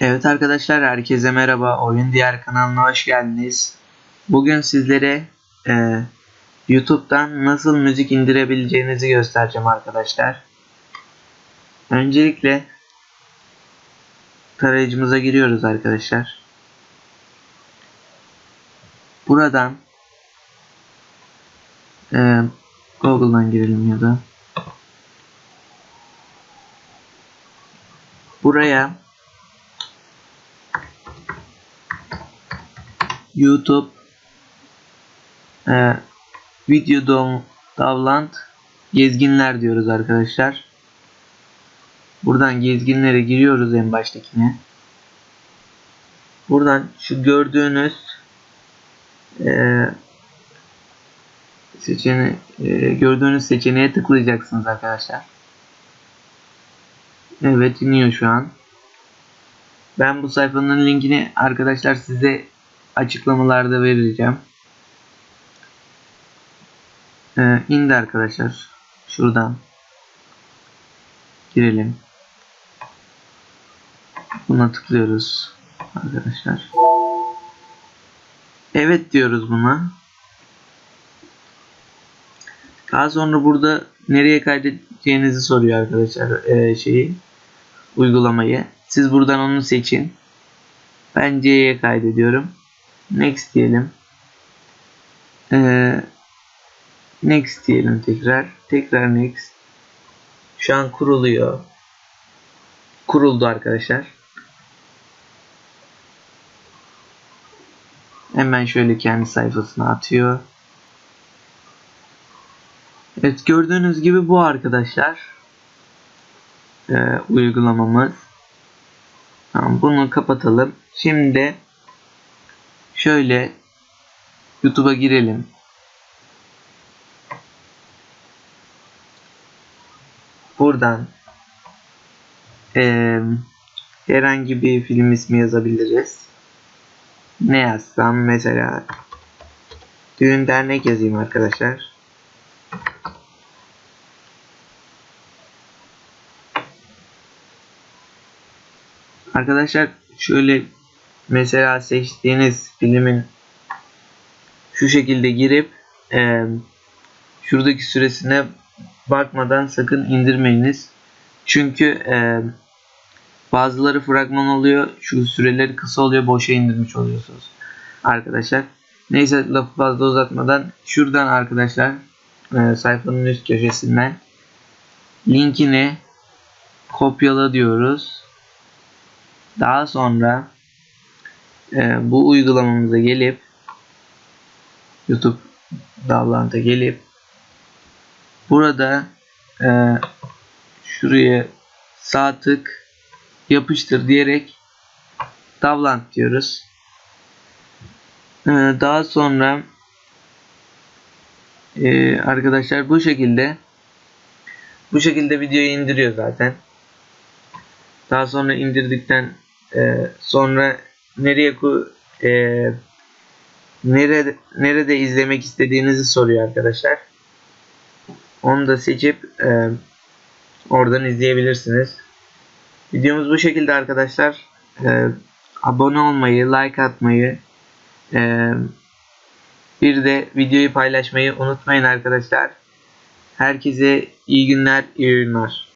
Evet arkadaşlar herkese merhaba. Oyun Diğer kanalına hoş geldiniz. Bugün sizlere e, YouTube'dan nasıl müzik indirebileceğinizi göstereceğim arkadaşlar. Öncelikle tarayıcımıza giriyoruz arkadaşlar. Buradan e, Google'dan girelim ya da buraya YouTube e, video davlant gezginler diyoruz arkadaşlar. Buradan gezginlere giriyoruz en baştakine. Buradan şu gördüğünüz e, seçeneği e, gördüğünüz seçeneğe tıklayacaksınız arkadaşlar. Evet iniyor şu an. Ben bu sayfanın linkini arkadaşlar size açıklamalarda vereceğim. Ee, indi arkadaşlar. Şuradan girelim. Buna tıklıyoruz arkadaşlar. Evet diyoruz buna. Daha sonra burada nereye kaydedeceğinizi soruyor arkadaşlar ee, şeyi uygulamayı. Siz buradan onu seçin. Ben C'ye kaydediyorum. Next diyelim. Ee, next diyelim tekrar. Tekrar next. Şu an kuruluyor. Kuruldu arkadaşlar. Hemen şöyle kendi sayfasına atıyor. Evet gördüğünüz gibi bu arkadaşlar. Ee, uygulamamız. Tamam bunu kapatalım. Şimdi şöyle YouTube'a girelim. Buradan e, herhangi bir film ismi yazabiliriz. Ne yazsam mesela düğün dernek yazayım arkadaşlar. Arkadaşlar şöyle mesela seçtiğiniz filmin şu şekilde girip e, şuradaki süresine bakmadan sakın indirmeyiniz. Çünkü e, bazıları fragman oluyor. Şu süreleri kısa oluyor. Boşa indirmiş oluyorsunuz. Arkadaşlar. Neyse lafı fazla uzatmadan şuradan arkadaşlar e, sayfanın üst köşesinden linkini kopyala diyoruz. Daha sonra e, bu uygulamamıza gelip YouTube davlanta gelip burada e, şuraya sağ tık yapıştır diyerek davlant diyoruz. E, daha sonra e, arkadaşlar bu şekilde bu şekilde videoyu indiriyor zaten. Daha sonra indirdikten e, sonra nereye e, nerede nerede izlemek istediğinizi soruyor arkadaşlar. Onu da seçip e, oradan izleyebilirsiniz. Videomuz bu şekilde arkadaşlar. E, abone olmayı, like atmayı, e, bir de videoyu paylaşmayı unutmayın arkadaşlar. Herkese iyi günler, iyi oyunlar.